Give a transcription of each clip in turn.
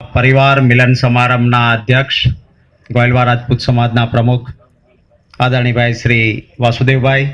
પરિવાર, મિલન સમારંભના અધ્યક્ષ ગોયલવા રાજપૂત સમાજના પ્રમુખ આદરણીભાઈ શ્રી વાસુદેવભાઈ.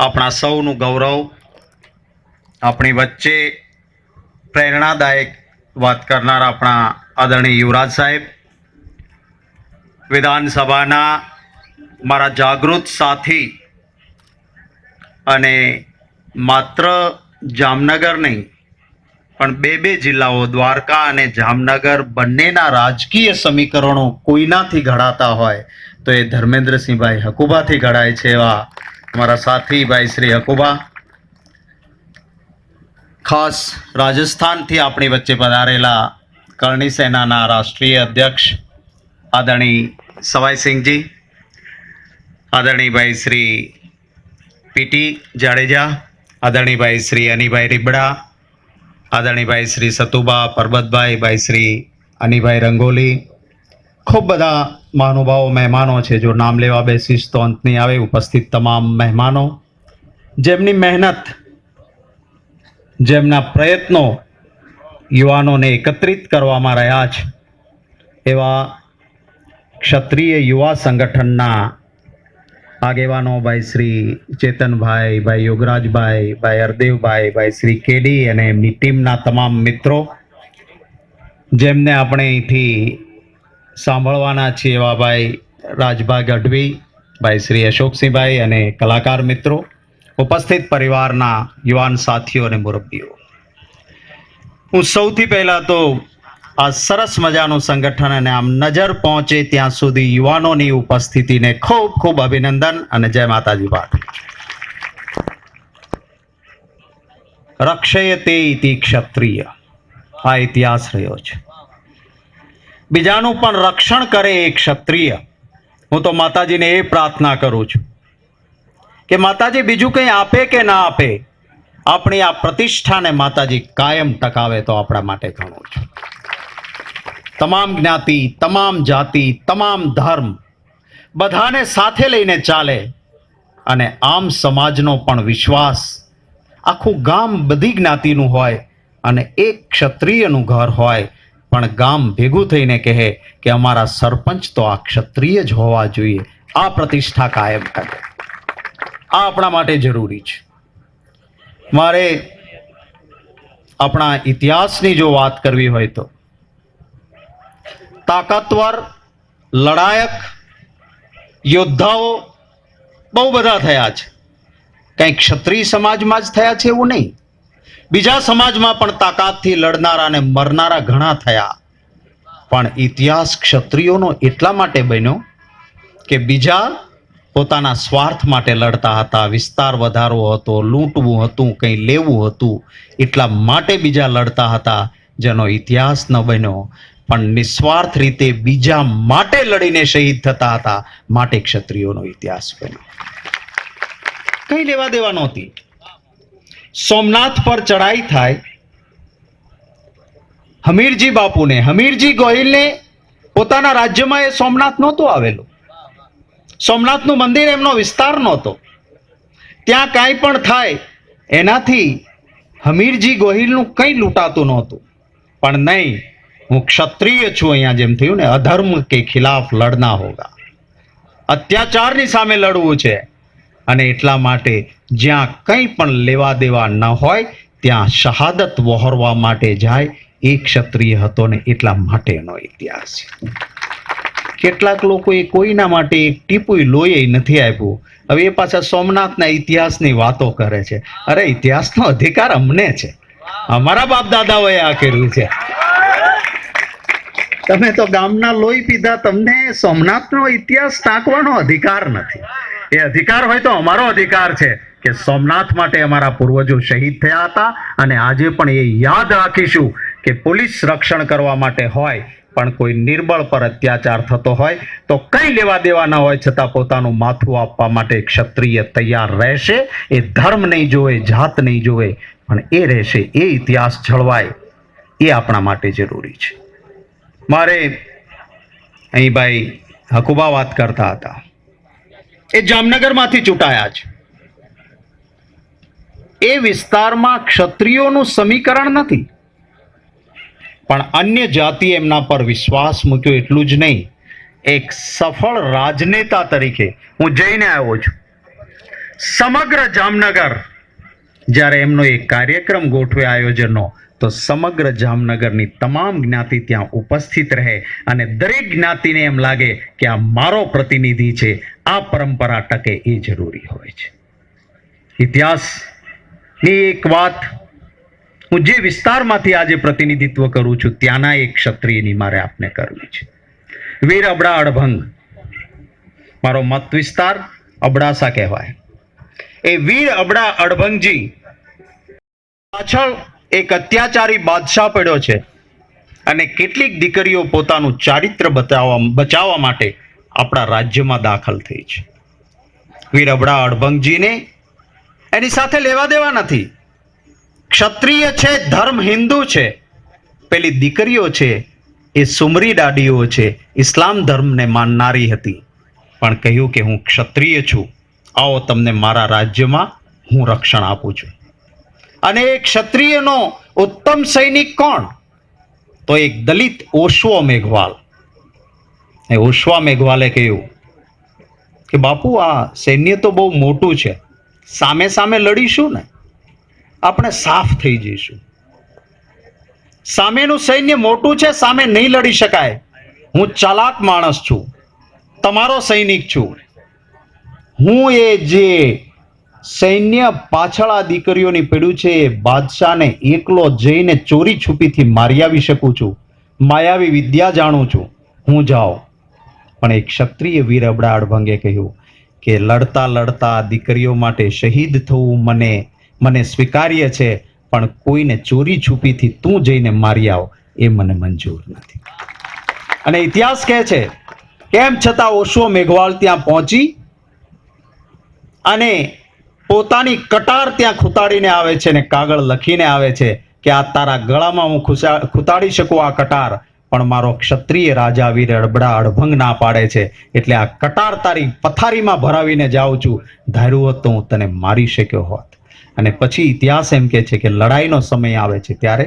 આપણા સૌનું ગૌરવ, આપણી વચ્ચે પ્રેરણાદાયક વાત કરનાર આપણા આદરણીય યુવરાજ સાહેબ. વિધાનસભાના મારા જાગૃત સાથી અને માત્ર જામનગર નહીં પણ બે બે જિલ્લાઓ, દ્વારકા અને જામનગર બંનેના રાજકીય સમીકરણો કોઈનાથી ઘડાતા હોય તો એ ધર્મેન્દ્રસિંહભાઈ હકુબાથી ઘડાય છે એવા મારા સાથી ભાઈ શ્રી હકુબા. ખાસ રાજસ્થાનથી આપણી વચ્ચે પધારેલા કરણી સેનાના રાષ્ટ્રીય અધ્યક્ષ આદરણી સવાઈસિંહજી આદરણીભાઈ શ્રી પીટી જાડેજા આદરણીભાઈ શ્રી અનિભાઈ રીબડા આદરણીભાઈ શ્રી સતુબા, પરબતભાઈ, ભાઈ શ્રી અનિભાઈ રંગોલી. ખૂબ બધા મહાનુભાવો, મહેમાનો છે જો નામ લેવા બેસીશ તો અંત નહીં આવે, ઉપસ્થિત તમામ મહેમાનો. જેમની મહેનત, જેમના પ્રયત્નો યુવાનોને એકત્રિત કરવામાં રહ્યા છે, એવા ક્ષત્રિય યુવા સંગઠનના આગેવાનો ભાઈ શ્રી ચેતનભાઈ, ભાઈ યોગરાજભાઈ, ભાઈ હરદેવભાઈ, ભાઈ શ્રી કેડી અને એમની ટીમના તમામ મિત્રો જેમને આપણે અહીંથી સાંભળવાના છીએ એવા ભાઈ રાજભા ગઢવી, ભાઈ શ્રી અશોકસિંહભાઈ અને કલાકાર મિત્રો, ઉપસ્થિત પરિવારના યુવાન સાથીઓ અને મુરબ્બીઓ. હું સૌથી પહેલાં તો આ સરસ મજાનું સંગઠન અને આમ નજર પહોંચે ત્યાં સુધી યુવાનોની ઉપસ્થિતિને ખૂબ ખૂબ અભિનંદન અને જય માતાજી છું. રક્ષયતે ઇતિ ક્ષત્રિય. આ ઇતિહાસ રહ્યો છે. બીજાનું પણ રક્ષણ કરે એ ક્ષત્રિય. હું તો માતાજીને એ પ્રાર્થના કરું છું કે માતાજી બીજું કંઈ આપે કે ના આપે? આપણી આ પ્રતિષ્ઠાને માતાજી કાયમ ટકાવે તો આપણા માટે ઘણું છે. તમામ જ્ઞાતિ, તમામ જાતિ, તમામ ધર્મ બધાને સાથે લઈને ચાલે અને આમ સમાજનો પણ વિશ્વાસ આખું ગામ બધી જ્ઞાતિનું હોય અને એક ક્ષત્રિયનું ઘર હોય. પણ ગામ ભેગું થઈને કહે કે અમારા સરપંચ તો આ ક્ષત્રિય જ હોવા જોઈએ. આ પ્રતિષ્ઠા કાયમ કરે. આ આપણા માટે જરૂરી છે. મારે આપણા ઇતિહાસની જો વાત કરવી હોય તો તાકાતવર, લડાયક યોદ્ધાઓ બહુ બધા થયા છે. કંઈ ક્ષત્રિય સમાજમાં જ થયા છે એવું નહીં. બીજા સમાજમાં પણ તાકાતથી લડનારા અને મરનારા ઘણા થયા. પણ ઇતિહાસ ક્ષત્રિયોનો એટલા માટે બન્યો કે બીજા પોતાના સ્વાર્થ માટે લડતા હતા, વિસ્તાર વધારવો હતો, લૂંટવું હતું, કંઈ લેવું હતું, એટલા માટે બીજા લડતા હતા, જેનો ઇતિહાસ ન બન્યો. પણ નિસ્વાર્થ રીતે બીજા માટે લડીને શહીદ થતા હતા. માટે ક્ષત્રિયોનો ઇતિહાસ બન્યો. કઈ લેવા દેવા નહોતી સોમનાથ પર ચડાઈ થાય. હમીરજી બાપુને, હમીરજી ગોહિલને પોતાના રાજ્યમાં એ સોમનાથ નહોતું આવેલું. સોમનાથનું મંદિર એમનો વિસ્તાર નહોતો. ત્યાં કાંઈ પણ થાય, એનાથી હમીરજી ગોહિલનું કંઈ લૂંટાતું નહોતું. પણ નહીં હું ક્ષત્રિય છું અહીંયા જેમ થયું ને, અધર્મ કે ખિલાફ લડના હોગા. અત્યાચારની સામે લડવું છે. અને એટલા માટે જ્યાં કંઈ પણ લેવા દેવા ન હોય, ત્યાં શહાદત વહોરવા માટે જાય, એ ક્ષત્રિય હતો ને એટલા માટેનો ઇતિહાસ કેટલાક લોકોએ કોઈના માટે એક ટીપુય લોહી નથી આપ્યું. હવે એ પાછા સોમનાથના ઇતિહાસની વાતો કરે છે. અરે, ઇતિહાસનો અધિકાર અમને છે. અમારા બાપ દાદાઓએ આ કર્યું છે. તમે તો ગામના લોહી પીધા, તમને સોમનાથનો ઇતિહાસ ટાંકવાનો અધિકાર નથી. એ અધિકાર હોય તો અમારો અધિકાર છે કે સોમનાથ માટે અમારા પૂર્વજો શહીદ થયા હતા અને આજે પણ એ યાદ રાખીશું કે પોલીસ રક્ષણ કરવા માટે હોય, પણ કોઈ નિર્બળ પર અત્યાચાર થતો હોય, તો કઈ લેવા દેવા ન હોય, છતાં પોતાનું માથું આપવા માટે ક્ષત્રિય તૈયાર રહેશે. એ ધર્મ નહીં જોવે જાત નહીં જોવે પણ એ રહેશે. એ ઇતિહાસ જળવાય. એ આપણા માટે જરૂરી છે. મારે અહીં ભાઈ હકુબા વાત કરતા હતા. એ જામનગરમાંથી ચૂંટાયા છે. એ વિસ્તારમાં ક્ષત્રિયોનું સમીકરણ નથી. પણ અન્ય જાતિ એમના પર વિશ્વાસ મૂક્યો એટલું જ નહીં. એક સફળ રાજનેતા તરીકે હું જઈને આવ્યો છું. સમગ્ર જામનગર જ્યારે એમનો એક કાર્યક્રમ ગોઠવે આયોજનનો તો સમગ્ર જામનગરની તમામ જ્ઞાતિ ત્યાં ઉપસ્થિત રહે અને દરેક જ્ઞાતિને એમ લાગે કે આ મારો પ્રતિનિધિ છે, આ પરંપરા ટકે એ જરૂરી હોય છે. ઇતિહાસની એક વાત હું જે વિસ્તારમાંથી આજે પ્રતિનિધિત્વ કરું છું, ત્યાંના એક ક્ષત્રિયની મારે આપને કરવી છે. વીર અબડા અડભંગ, મારો મત વિસ્તાર અબડાસા કહેવાય. એ વીર અબડા અડભંગજી પાછળ એક અત્યાચારી બાદશાહ પડ્યો છે અને કેટલીક દીકરીઓ પોતાનું ચારિત્ર બતાવવા, બચાવવા માટે આપણા રાજ્યમાં દાખલ થઈ છે. વીરબડા અડભંગજીને એની સાથે લેવા દેવા નથી. ક્ષત્રિય છે, ધર્મ હિન્દુ છે. પેલી દીકરીઓ છે, એ સુમરી દાડીઓ છે, ઇસ્લામ ધર્મને માનનારી હતી. પણ કહ્યું કે હું ક્ષત્રિય છું. આવો તમને મારા રાજ્યમાં હું રક્ષણ આપું છું. અને એ ક્ષત્રિયનો ઉત્તમ સૈનિક કોણ? તો એક દલિત ઓશવો મેઘવાલ. એ ઓશવા મેઘવાલે કહ્યું કે, બાપુ, આ સૈન્ય તો બહુ મોટું છે. સામે સામે લડીશું ને, આપણે સાફ થઈ જઈશું. સામેનું સૈન્ય મોટું છે, સામે નહીં લડી શકાય. હું ચાલાક માણસ છું. તમારો સૈનિક છું. હું એ જે સૈન્ય પાછળ આ દીકરીઓની પડ્યું છે એ બાદશાહને એકલો જઈને ચોરી છુપીથી મારી આવી શકું છું. માયાવી વિદ્યા જાણું છું. હું જાઉં. પણ એક ક્ષત્રિય વીર અબડાડ અડભંગે કહ્યું કે લડતા લડતા દીકરીઓ માટે શહીદ થવું મને મને સ્વીકાર્ય છે, પણ કોઈને ચોરી છુપીથી તું જઈને મારી આવ એ મને મંજૂર નથી. અને ઇતિહાસ કહે છે, કેમ છતાં ઓશો મેઘવાલ ત્યાં પહોંચી અને પોતાની કટાર ત્યાં ખૂતાડીને આવે છે ને કાગળ લખીને આવે છે કે આ તારા ગળામાં હું ખૂતાડી શકું આ કટાર. પણ મારો ક્ષત્રિય રાજા વીર અડબડા અડભંગ ના પાડે છે. એટલે આ કટાર તારી પથારીમાં ભરાવીને જાઉં છું. ધાર્યું હોત તો હું તને મારી શક્યો હોત. અને પછી ઇતિહાસ એમ કે છે કે લડાઈનો સમય આવે છે ત્યારે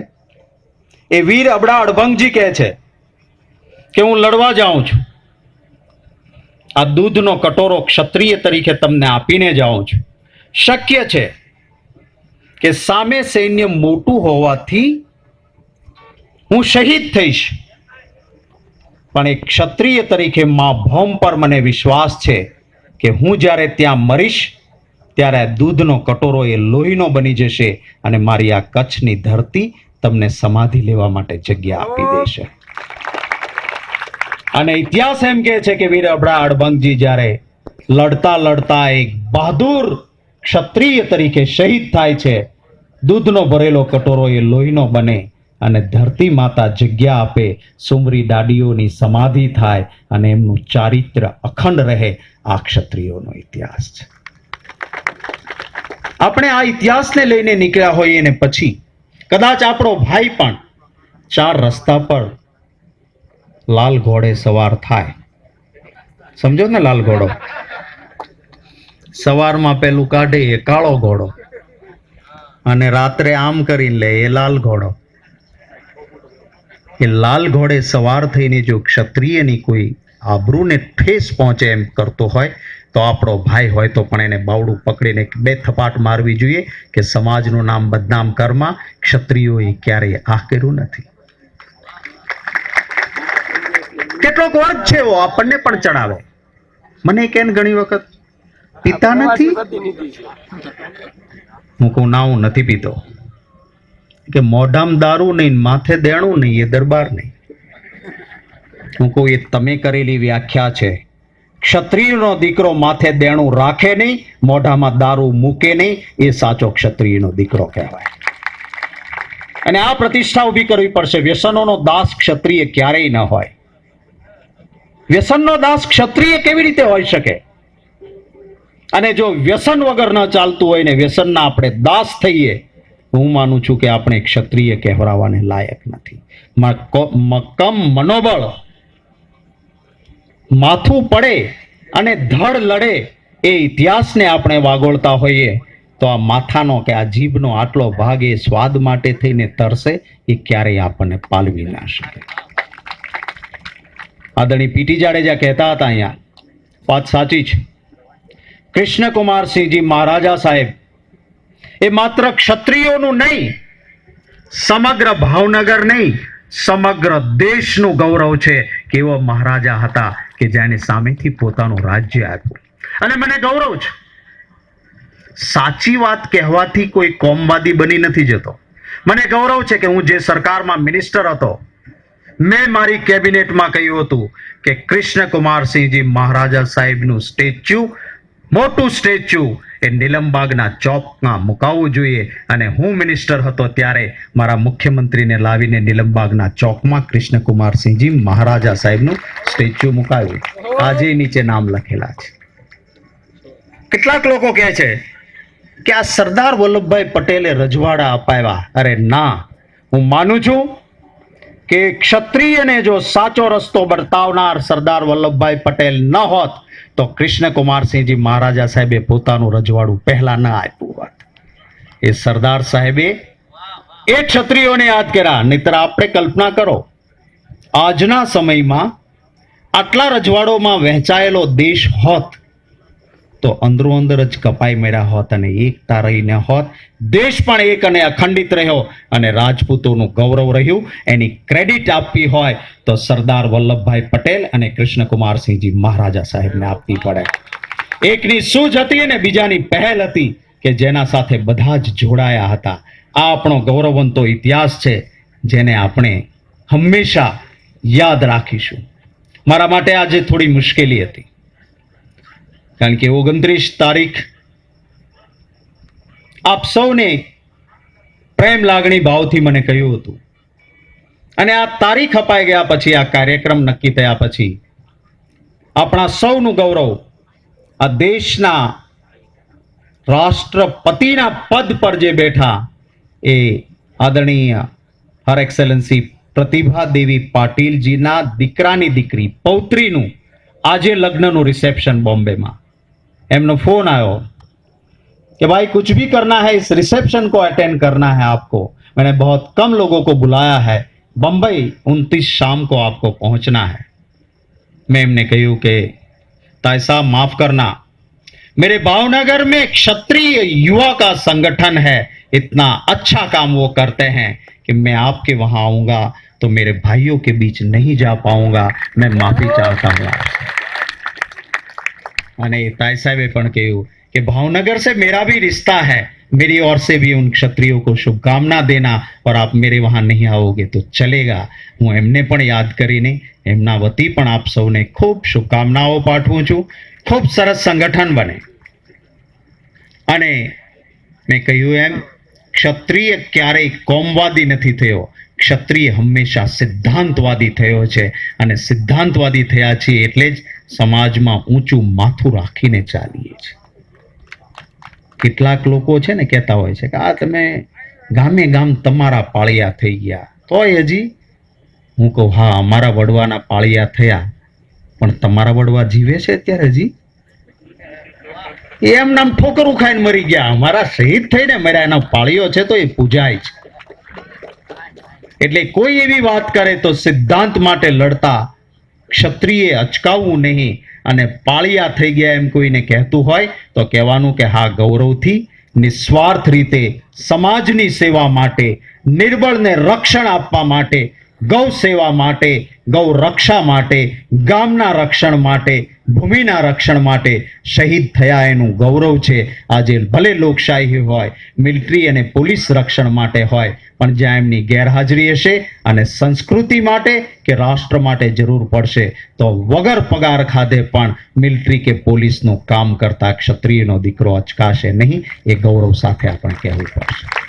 એ વીર અબડા અડભંગજી કહે છે કે હું લડવા જાઉં છું. આ દૂધનો કટોરો ક્ષત્રિય તરીકે તમને આપીને જાઉં છું. શક્ય છે કે સામે સૈન્ય મોટું હોવાથી હું શહીદ થઈશ. પણ એક ક્ષત્રિય તરીકે મા ભૌમ પર મને વિશ્વાસ છે કે હું જ્યારે ત્યાં મરીશ, ત્યારે દૂધનો કટોરો એ લોહીનો બની જશે અને મારી આ કચ્છની ધરતી તમને સમાધિ લેવા માટે જગ્યા આપી દેશે. અને ઇતિહાસ એમ કહે છે કે વીર અબડા અડબંગજી જ્યારે લડતા લડતા એક બહાદુર ક્ષત્રિય તરીકે શહીદ થાય છે. દૂધનો ભરેલો કટોરો એ લોહીનો બને અને ધરતી માતા જગ્યા આપે. સુમરી દાડીઓની સમાધિ થાય અને એમનું ચારિત્ર અખંડ રહે. આ ક્ષત્રિયોનો ઇતિહાસ છે. આપણે આ ઇતિહાસને લઈને નીકળ્યા હોઈએ ને પછી કદાચ આપણો ભાઈ પણ ચાર રસ્તા પર લાલ ઘોડે સવાર થાય. સમજો ને લાલ ઘોડો? સવારમાં પેલું કાઢે એ કાળો ઘોડો. અને રાત્રે આમ કરીને લે, એ લાલ ઘોડો. એ લાલ ઘોડે સવાર થઈને જો ક્ષત્રિયની કોઈ આબરૂને ઠેસ પહોંચે એમ કરતો હોય, તો આપણો ભાઈ હોય તો પણ એને બાવડું પકડીને બે થપાટ મારવી જોઈએ કે સમાજનું નામ બદનામ કરમાં ક્ષત્રિયોએ ક્યારેય આ કર્યું નથી. કેટલોક વર્ગ છે એવો, આપણને પણ ચડાવે. મને કેન ઘણી વખત પીતા નથી? હું કહું ના હું નથી પીતો. કે મોઢામ દારૂ નહીં માથે દેણું નહીં એ દરબાર નહીં. હું કહું એ તમે કરેલી વ્યાખ્યા છે. ક્ષત્રિયનો દીકરો માથે દેણું રાખે નહીં મોઢામાં દારૂ મૂકે નહીં એ સાચો ક્ષત્રિયનો દીકરો કહેવાય. અને આ પ્રતિષ્ઠા ઊભી કરવી પડશે. વ્યસનોનો દાસ ક્ષત્રિય ક્યારેય ન હોય. વ્યસનનો દાસ ક્ષત્રિય કેવી રીતે હોઈ શકે? અને જો વ્યસન વગર ન ચાલતું હોય ને વ્યસનના આપણે દાસ થઈએ, હું માનું છું કે આપણે ક્ષત્રિય કહેવરાવાને લાયક નથી. મક્કમ મનોબળ, માથું પડે અને ધડ લડે એ ઇતિહાસને આપણે વાગોળતા હોઈએ, તો આ માથાનો કે આ જીભનો આટલો ભાગ એ સ્વાદ માટે થઈને તરસે, એ ક્યારેય આપણને પાલવી ના શકે. આદરણી પીટી જાડેજા કહેતા હતા અહીંયા, વાત સાચી છે કૃષ્ણકુમારસિંહજી મહારાજા સાહેબ, એ માત્ર ક્ષત્રિયોનું નહીં, સમગ્ર ભાવનગર નહીં, સમગ્ર દેશનું ગૌરવ છે કે એવા મહારાજા હતા કે જેને સામેથી પોતાનું રાજ્ય આપ્યું. અને મને ગૌરવ છે. સાચી વાત કહેવાથી કોઈ કોમવાદી બની નથી જતો. મને ગૌરવ છે કે હું જે સરકારમાં મિનિસ્ટર હતો, મેં મારી કેબિનેટમાં કહ્યું હતું કે કૃષ્ણકુમારસિંહજી મહારાજા સાહેબનું સ્ટેચ્યુ મોટું સ્ટેચ્યુ એ નીલમબાગના ચોકમાં મુકાવવું જોઈએ. અને હું મિનિસ્ટર હતો ત્યારે મારા મુખ્યમંત્રીને લાવીને નીલમબાગના ચોકમાં કૃષ્ણકુમારસિંહજી મહારાજા સાહેબનું સ્ટેચ્યુ મુકાવ્યું આજે નીચે નામ લખેલા છે. કેટલાક લોકો કહે છે કે આ સરદાર વલ્લભભાઈ પટેલે રજવાડા અપાવ્યા. અરે ના, હું માનું છું કે ક્ષત્રિયને જો સાચો રસ્તો બતાવનાર સરદાર વલ્લભભાઈ પટેલ ન હોત, તો કૃષ્ણકુમારસિંહજી મહારાજા સાહેબે પોતાનું રજવાડું પહેલા ના આપ્યું હોત. એ સરદાર સાહેબે એ ક્ષત્રિયોને યાદ કર્યા, નહીતર આપણે કલ્પના કરો, આજના સમયમાં આટલા રજવાડોમાં વહેંચાયેલો દેશ હોત તો અંદરો અંદર જ કપાઈ મેળ્યા હોત અને એકતા રહીને હોત. દેશ પણ એક અને અખંડિત રહ્યો અને રાજપૂતોનું ગૌરવ રહ્યું. એની ક્રેડિટ આપવી હોય તો સરદાર વલ્લભભાઈ પટેલ અને કૃષ્ણકુમારસિંહજી મહારાજા સાહેબને આપવી પડે. એકની સૂઝ હતી અને બીજાની પહેલ હતી કે જેના સાથે બધા જ જોડાયા હતા. આ આપણો ગૌરવવંતો ઇતિહાસ છે જેને આપણે હંમેશા યાદ રાખીશું. મારા માટે આજે થોડી મુશ્કેલી હતી. કારણ કે ઓગણત્રીસ તારીખ આપ સૌને પ્રેમ લાગણી ભાવથી મને કહ્યું હતું. અને આ તારીખ અપાઈ ગયા પછી, આ કાર્યક્રમ નક્કી થયા પછી આપણા સૌનું ગૌરવ આ દેશના રાષ્ટ્રપતિના પદ પર જે બેઠા એ આદરણીય હર એક્સેલન્સી પ્રતિભા દેવી પાટીલજીના દીકરાની દીકરી પૌત્રીનું આજે લગ્નનું રિસેપ્શન બોમ્બેમાં. एमनो फ़ोन आयो कि भाई कुछ भी करना है इस रिसेप्शन को अटेंड करना है आपको. मैंने बहुत कम लोगों को बुलाया है। बम्बई उनतीस शाम को आपको पहुँचना है। मैम ने कहूँ कि साहब, माफ़ करना। मेरे भावनगर में क्षत्रिय युवा का संगठन है। इतना अच्छा काम वो करते हैं कि मैं आपके वहाँ आऊँगा तो मेरे भाइयों के बीच नहीं जा पाऊँगा। मैं माफ़ी चाहता हूँ અને ताई साहब પણ કહ્યું કે भावनगर से मेरा भी रिश्ता है मेरी ओर से भी उन क्षत्रियों को शुभकामना देना और आप मेरे वहां नहीं आओगे तो चलेगा હું એમને પણ યાદ કરીને એમના વતી પણ આપ સૌને ખૂબ શુભકામનાઓ પાઠવું છું ખૂબ સરસ સંગઠન બને અને મેં કહ્યું એમ ક્ષત્રિય ક્યારેય કોમવાદી નથી થયો ક્ષત્રિય હંમેશા સિદ્ધાંતવાદી થયો છે અને સિદ્ધાંતવાદી થયા છીએ એટલે જ સમાજમાં ઊંચું માથું રાખીને ચાલીએ છીએ. કેટલાક લોકો છે ને કહેતા હોય છે કે, આ તમે ગામે ગામ તમારા પાળિયા થઈ ગયા. તોય હજી હું કહું, હા, અમારા વડવાના પાળિયા થયા, પણ તમારા વડવા જીવે છે અત્યારે હજી? એમ નામ ઠોકરું ખાઈને મરી ગયા. અમારા શહીદ થઈને મર્યા. એના પાળીઓ છે તો એ પૂજાય છે. એટલે કોઈ એવી વાત કરે તો સિદ્ધાંત માટે લડતા ક્ષત્રિય અચકાવવું નહીં અને પાળિયા થઈ ગયા એમ કોઈને કહેતું હોય તો કહેવાનું કે હા, ગૌરવથી નિસ્વાર્થ રીતે સમાજની સેવા માટે, નિર્બળને રક્ષણ આપવા માટે ગૌ સેવા માટે ગૌ રક્ષા માટે, ગામના રક્ષણ માટે ભૂમિના રક્ષણ માટે શહીદ થયા એનું ગૌરવ છે આજે ભલે લોકશાહી હોય મિલિટરી અને પોલીસ રક્ષણ માટે હોય પણ જ્યાં એમની ગેરહાજરી હશે અને સંસ્કૃતિ માટે કે રાષ્ટ્ર માટે જરૂર પડશે તો વગર પગાર ખાધે પણ મિલિટરી કે પોલીસનું કામ કરતા ક્ષત્રિયનો દીકરો અચકાશે નહીં એ ગૌરવ સાથે આપણે કહેવું પડશે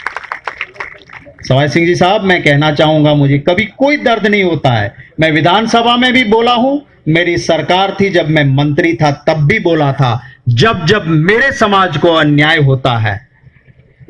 सवाई सिंह जी साहब मैं कहना चाहूंगा मुझे कभी कोई दर्द नहीं होता है मैं विधानसभा में भी बोला हूं मेरी सरकार थी जब मैं मंत्री था, तब भी बोला था, जब जब मेरे समाज को अन्याय होता है,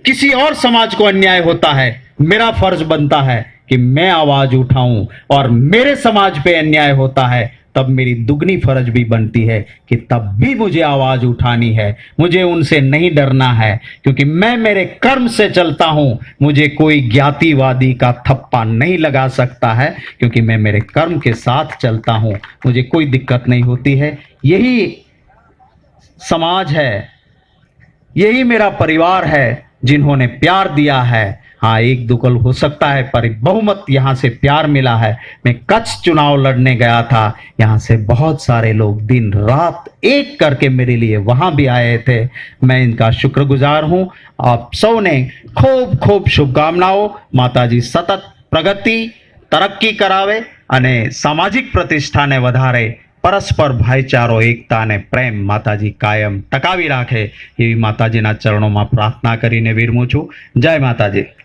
किसी और समाज को अन्याय होता है, मेरा फ़र्ज़ बनता है कि मैं आवाज़ उठाऊं और मेरे समाज पे अन्याय होता है। तब मेरी दुगनी फ़र्ज़ भी बनती है कि तब भी मुझे आवाज़ उठानी है। मुझे उनसे नहीं डरना है, क्योंकि मैं मेरे कर्म से चलता हूँ। मुझे कोई ज्ञातिवादी का थप्पा नहीं लगा सकता है, क्योंकि मैं मेरे कर्म के साथ चलता हूँ। मुझे कोई दिक्कत नहीं होती है। यही समाज है, यही मेरा परिवार है जिन्होंने प्यार दिया है। हाँ एक दो कल हो सकता है पर बहुमत यहाँ से प्यार मिला है मैं कच्छ चुनाव लड़ने गया था यहाँ से बहुत सारे लोग दिन रात एक करके मेरे लिए वहां भी आए थे मैं इनका शुक्रगुजार हूँ आप સૌને ખૂબ ખૂબ શુભકામનાઓ માતાજી સતત પ્રગતિ તરક્કી કરાવે અને સામાજિક પ્રતિષ્ઠાને વધારે પરસ્પર ભાઈચારો એકતા અને પ્રેમ માતાજી કાયમ ટકાવી રાખે એવી માતાજીના ચરણોમાં પ્રાર્થના કરીને વિરમું છું જય માતાજી